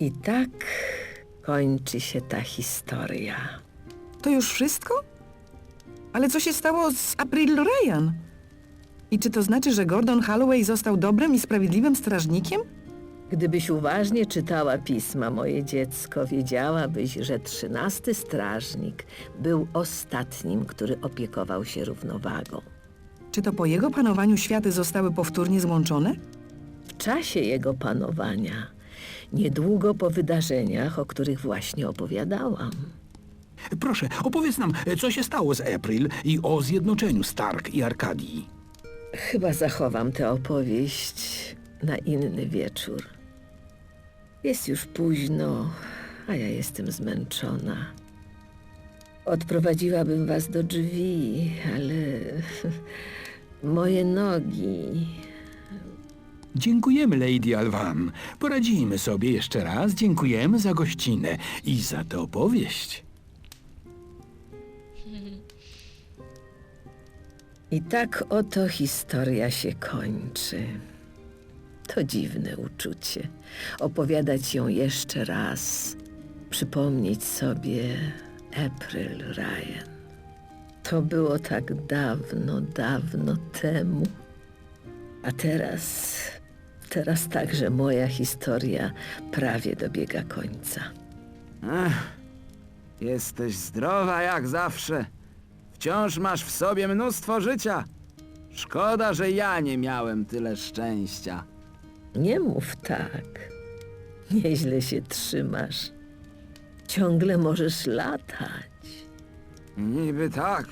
I tak kończy się ta historia. To już wszystko? Ale co się stało z April Ryan? I czy to znaczy, że Gordon Holloway został dobrym i sprawiedliwym strażnikiem? Gdybyś uważnie czytała pisma, moje dziecko, wiedziałabyś, że trzynasty strażnik był ostatnim, który opiekował się równowagą. Czy to po jego panowaniu światy zostały powtórnie złączone? W czasie jego panowania, niedługo po wydarzeniach, o których właśnie opowiadałam. Proszę, opowiedz nam, co się stało z April i o zjednoczeniu Stark i Arkadii. Chyba zachowam tę opowieść na inny wieczór. Jest już późno, a ja jestem zmęczona. Odprowadziłabym was do drzwi, ale moje nogi. Dziękujemy, Lady Alvan. Poradzimy sobie jeszcze raz. Dziękujemy za gościnę i za tę opowieść. I tak oto historia się kończy. To dziwne uczucie. Opowiadać ją jeszcze raz. Przypomnieć sobie April Ryan. To było tak dawno, dawno temu. A teraz, teraz także moja historia prawie dobiega końca. Ech, jesteś zdrowa jak zawsze. Wciąż masz w sobie mnóstwo życia. Szkoda, że ja nie miałem tyle szczęścia. Nie mów tak. Nieźle się trzymasz. Ciągle możesz latać. Niby tak,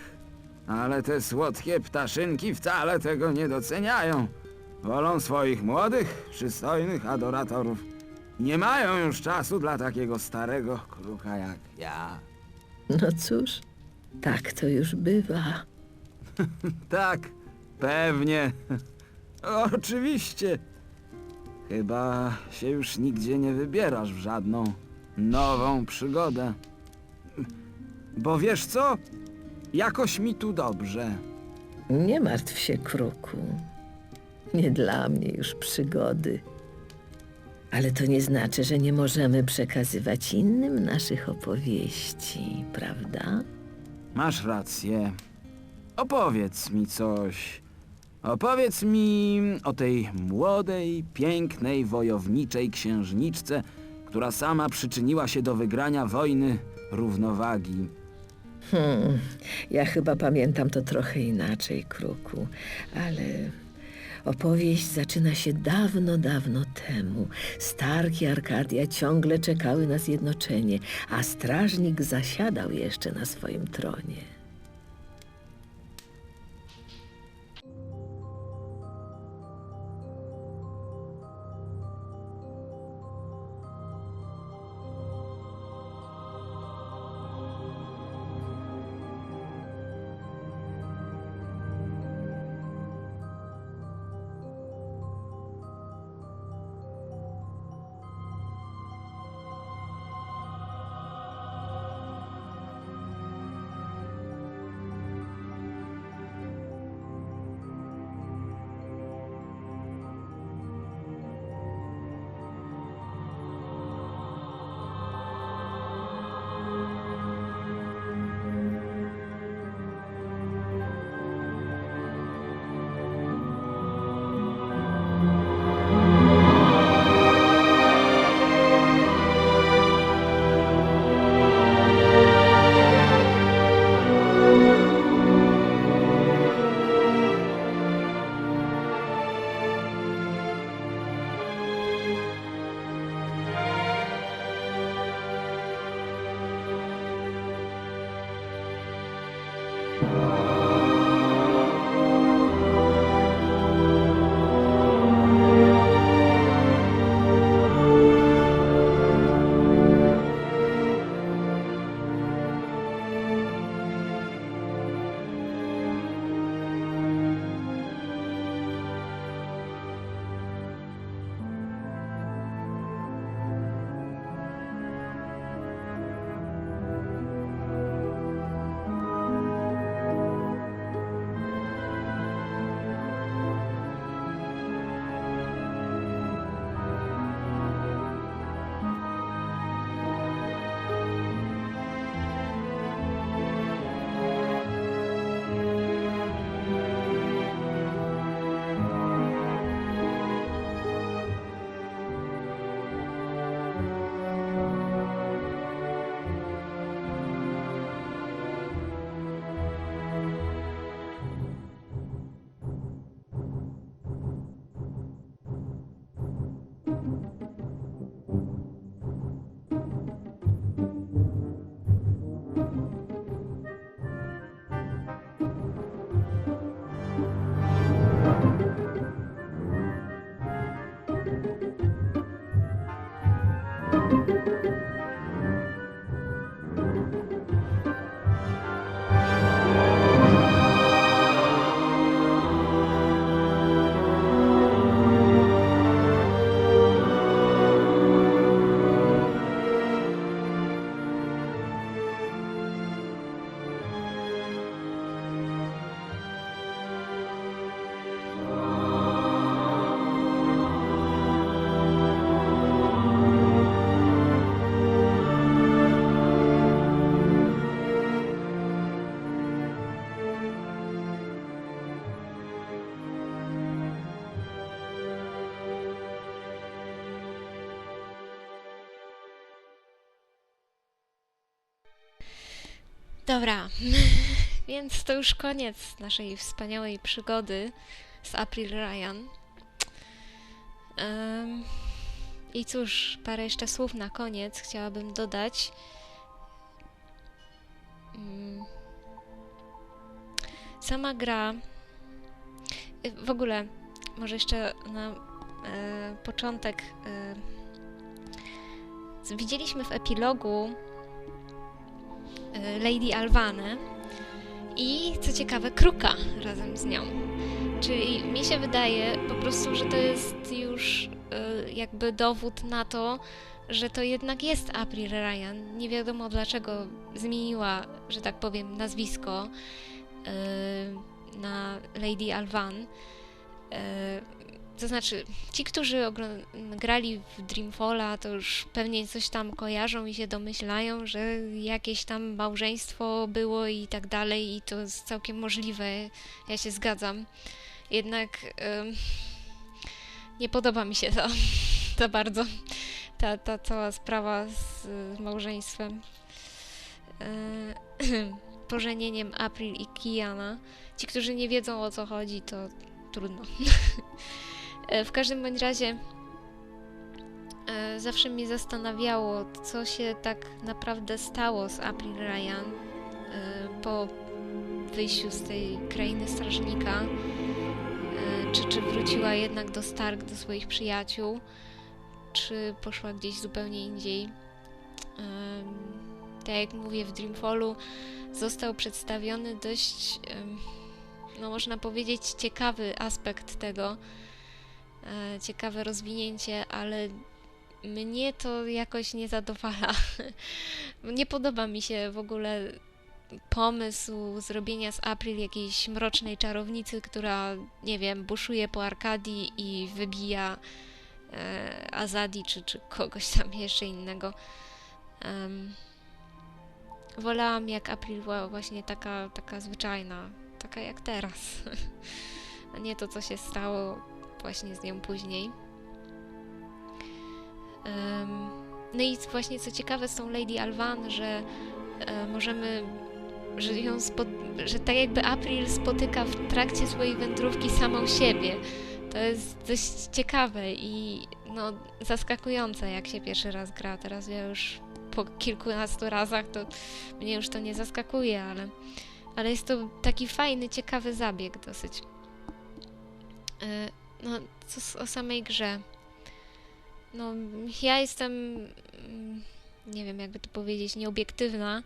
ale te słodkie ptaszynki wcale tego nie doceniają. Wolą swoich młodych, przystojnych adoratorów. Nie mają już czasu dla takiego starego kruka jak ja. No cóż, tak to już bywa. Tak, pewnie. Oczywiście. Chyba się już nigdzie nie wybierasz w żadną nową przygodę. Bo wiesz co? Jakoś mi tu dobrze. Nie martw się, kruku. Nie dla mnie już przygody. Ale to nie znaczy, że nie możemy przekazywać innym naszych opowieści, prawda? Masz rację. Opowiedz mi coś. Opowiedz mi o tej młodej, pięknej, wojowniczej księżniczce, która sama przyczyniła się do wygrania wojny równowagi. Hmm, ja chyba pamiętam to trochę inaczej, kruku, ale opowieść zaczyna się dawno, dawno temu. Stark i Arkadia ciągle czekały na zjednoczenie, a strażnik zasiadał jeszcze na swoim tronie. Dobra, więc to już koniec naszej wspaniałej przygody z April Ryan. Em, I cóż, parę jeszcze słów na koniec chciałabym dodać. Mm. Sama gra. W ogóle, może jeszcze na e, początek. E, widzieliśmy w epilogu Lady Alvanę i co ciekawe, Kruka razem z nią. Czyli mi się wydaje po prostu, że to jest już e, jakby dowód na to, że to jednak jest April Ryan. Nie wiadomo dlaczego zmieniła, że tak powiem, nazwisko e, na Lady Alvan. To znaczy, ci, którzy grali w Dreamfalla, to już pewnie coś tam kojarzą i się domyślają, że jakieś tam małżeństwo było i tak dalej, i to jest całkiem możliwe. Ja się zgadzam. Jednak nie podoba mi się to za bardzo. Ta, ta cała sprawa z y, małżeństwem. E, pożenieniem April i Kiana. Ci, którzy nie wiedzą o co chodzi, to trudno. E, w każdym bądź razie e, zawsze mnie zastanawiało, co się tak naprawdę stało z April Ryan e, po wyjściu z tej krainy strażnika. Czy, czy wróciła jednak do Stark, do swoich przyjaciół, czy poszła gdzieś zupełnie indziej. Tak jak mówię, w Dreamfallu został przedstawiony dość, no można powiedzieć, ciekawy aspekt tego, ciekawe rozwinięcie, ale mnie to jakoś nie zadowala. nie podoba mi się w ogóle pomysł zrobienia z April jakiejś mrocznej czarownicy, która, nie wiem, buszuje po Arkadii i wybija e, Azadi czy, czy kogoś tam jeszcze innego. Em, wolałam jak April była właśnie taka, taka zwyczajna, taka jak teraz. A nie to, co się stało właśnie z nią później. No i właśnie co ciekawe z tą Lady Alvan, że e, możemy, że ją że tak jakby April spotyka w trakcie swojej wędrówki samą siebie. To jest dość ciekawe i no, zaskakujące, jak się pierwszy raz gra. Teraz ja już po kilkunastu razach to mnie już to nie zaskakuje, ale, ale jest to taki fajny, ciekawy zabieg dosyć. No, co o samej grze. No, ja jestem, mm, nie wiem jakby to powiedzieć, nieobiektywna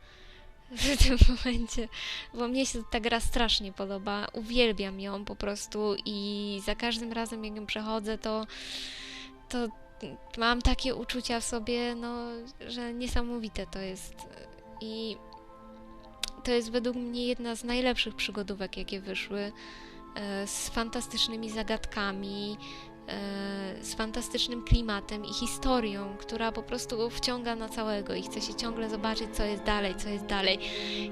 w tym momencie, bo mnie się ta gra strasznie podoba. Uwielbiam ją po prostu i za każdym razem, jak ją przechodzę, to, to mam takie uczucia w sobie, no, że niesamowite to jest. I to jest według mnie jedna z najlepszych przygodówek, jakie wyszły z fantastycznymi zagadkami, e, z fantastycznym klimatem i historią, która po prostu wciąga na całego i chce się ciągle zobaczyć, co jest dalej, co jest dalej.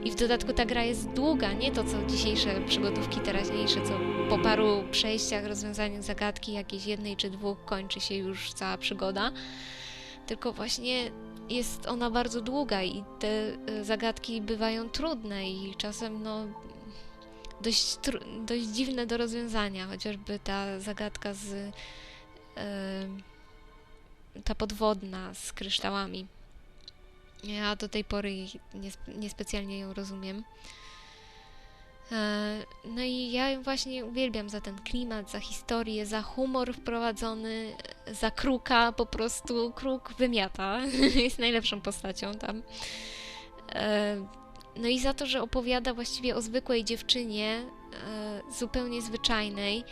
I w dodatku ta gra jest długa, nie to co dzisiejsze przygodówki teraźniejsze, co po paru przejściach, rozwiązaniach zagadki jakiejś jednej czy dwóch kończy się już cała przygoda. Tylko właśnie jest ona bardzo długa i te e, zagadki bywają trudne i czasem no dość, dość dziwne do rozwiązania, chociażby ta zagadka z em, ta podwodna z kryształami. Ja do tej pory niespe- niespecjalnie ją rozumiem. E, No i ja ją właśnie uwielbiam za ten klimat, za historię, za humor wprowadzony, za kruka, po prostu kruk wymiata, jest najlepszą postacią tam. No i za to, że opowiada właściwie o zwykłej dziewczynie, e, zupełnie zwyczajnej,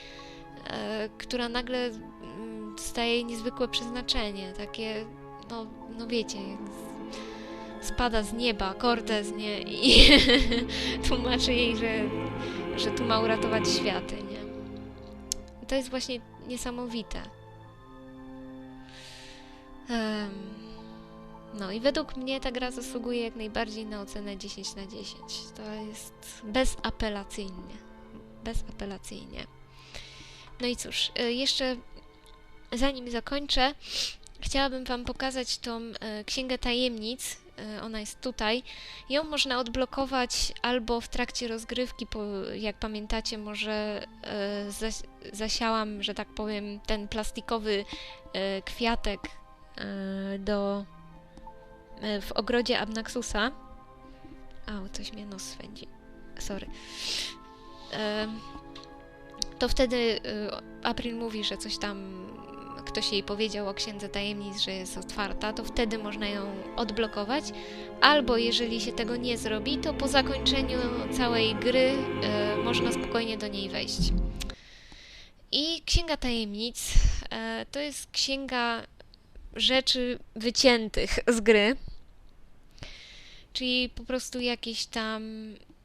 e, która nagle mm, dostaje niezwykłe przeznaczenie, takie, no, no wiecie, spada z nieba Cortez, nie? I tłumaczy jej, że, że tu ma uratować światy, nie? To jest właśnie niesamowite. Em, no i według mnie ta gra zasługuje jak najbardziej na ocenę 10 na 10. To jest bezapelacyjnie. Bezapelacyjnie. No i cóż, y, jeszcze zanim zakończę, chciałabym Wam pokazać tą e, Księgę Tajemnic e, ona jest tutaj. Ją można odblokować albo w trakcie rozgrywki, jak pamiętacie, może zas, zasiałam, że tak powiem, ten plastikowy kwiatek do w ogrodzie Abnaxusa. Au, coś mnie nos swędzi. Sorry. To wtedy y, April mówi, że coś tam ktoś jej powiedział o Księdze Tajemnic, że jest otwarta, to wtedy można ją odblokować. Albo jeżeli się tego nie zrobi, to po zakończeniu całej gry y, można spokojnie do niej wejść. I Księga Tajemnic e, to jest księga rzeczy wyciętych z gry. Czyli po prostu jakieś tam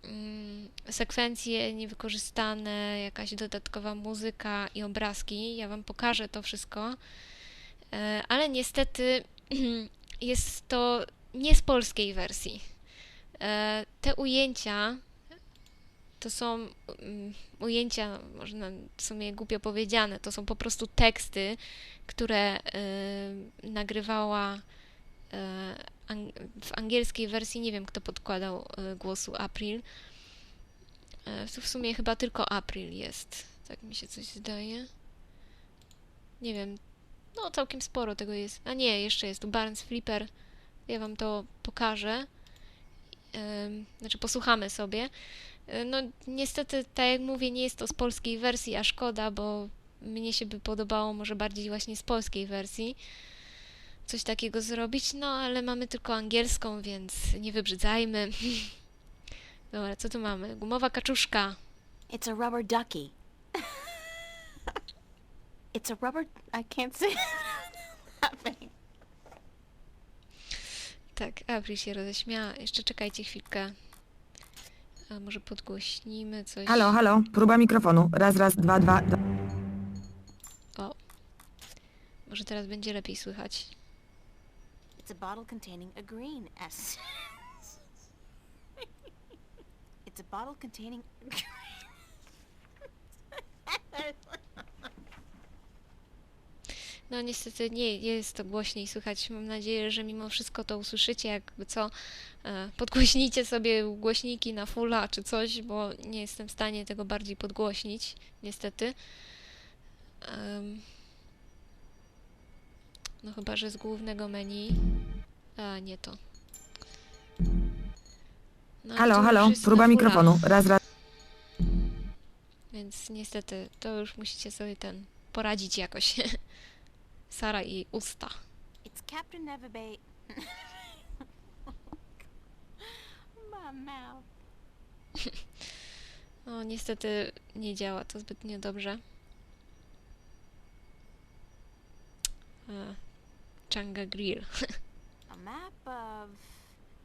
mm, sekwencje niewykorzystane, jakaś dodatkowa muzyka i obrazki. Ja Wam pokażę to wszystko, e, ale niestety jest to nie z polskiej wersji. E, Te ujęcia to są mm, ujęcia, można w sumie głupio powiedziane, to są po prostu teksty, które e, nagrywała w angielskiej wersji nie wiem, kto podkładał e, głosu April. E, w sumie chyba tylko April jest. Tak mi się coś zdaje. Nie wiem. No, całkiem sporo tego jest. A nie, jeszcze jest tu Barnes Flipper. Ja wam to pokażę. Znaczy, posłuchamy sobie. E, No, niestety, tak jak mówię, nie jest to z polskiej wersji, a szkoda, bo mnie się by podobało może bardziej właśnie z polskiej wersji coś takiego zrobić, no ale mamy tylko angielską, więc nie wybrzydzajmy. Dobra, co tu mamy? Gumowa kaczuszka. It's a rubber ducky. it's a rubber. I can't say. Tak, April się roześmiała. Jeszcze czekajcie chwilkę. A może podgłośnimy coś? Halo, halo, próba mikrofonu. Raz, raz, dwa, dwa. dwa. O. Może teraz będzie lepiej słychać. It's a bottle containing a green S. it's a bottle containing. No niestety nie jest to głośniej słychać. Mam nadzieję, że mimo wszystko to usłyszycie, jakby co e, podgłośnijcie sobie głośniki na fulla czy coś, bo nie jestem w stanie tego bardziej podgłośnić, niestety. Em, no chyba, że z głównego menu. A, nie to. No, Halo, halo, próba mikrofonu. Raz, raz. Więc niestety to już musicie sobie ten poradzić jakoś. Sara i usta. It's Captain Neverbay. My mouth. No, niestety nie działa to zbytnio dobrze. E, Changa Grill. A map of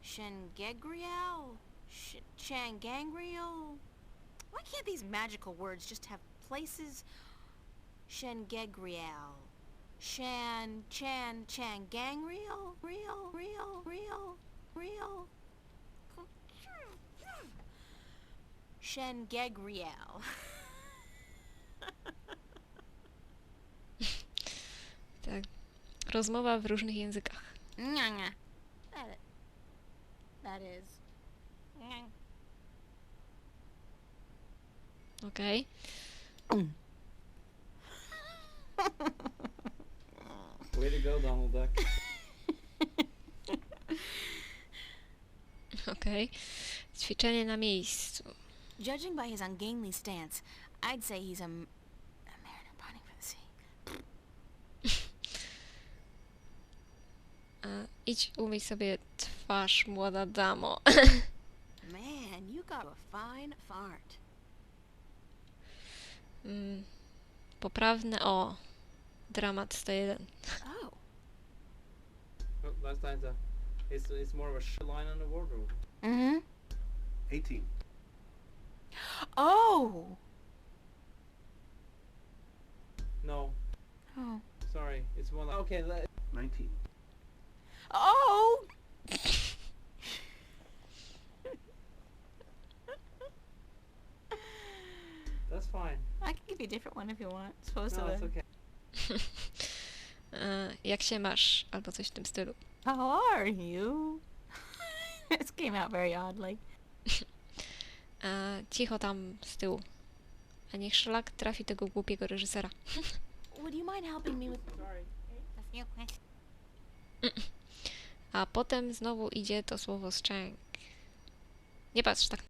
Shangegriel? Sh- Shangangriel? Why can't these magical words just have places? Shangegriel. Shan, Chan, Changangriel? Real, real, real, real. Shangegriel. tak. Rozmowa w różnych językach. Nya, nya. That, i- that is. Nya. Okej. Way to go, Donald Duck. Okej. Ćwiczenie na miejscu. Judging by his ungainly stance, I'd say he's a, m- E, idź umyj sobie twarz, młoda damo. Man, you got a fine fart. Mm, Poprawne o. Dramat 101. Oh, Oh, last line's a. It's, it's more of a sh line on the wardrobe. mm-hmm. 18. Oh, No, oh, sorry. It's more like. Okay, let, 19. Oh! That's fine. I can give you a different one if you want. It's supposed no, to it's okay. e, Jak się masz? Albo coś w tym stylu. How are you? this came out very oddly. E, Cicho tam z tyłu. A niech szlak trafi tego głupiego reżysera. Would you mind helping me with Sorry. a few questions? a potem znowu idzie to słowo strength. Nie patrz tak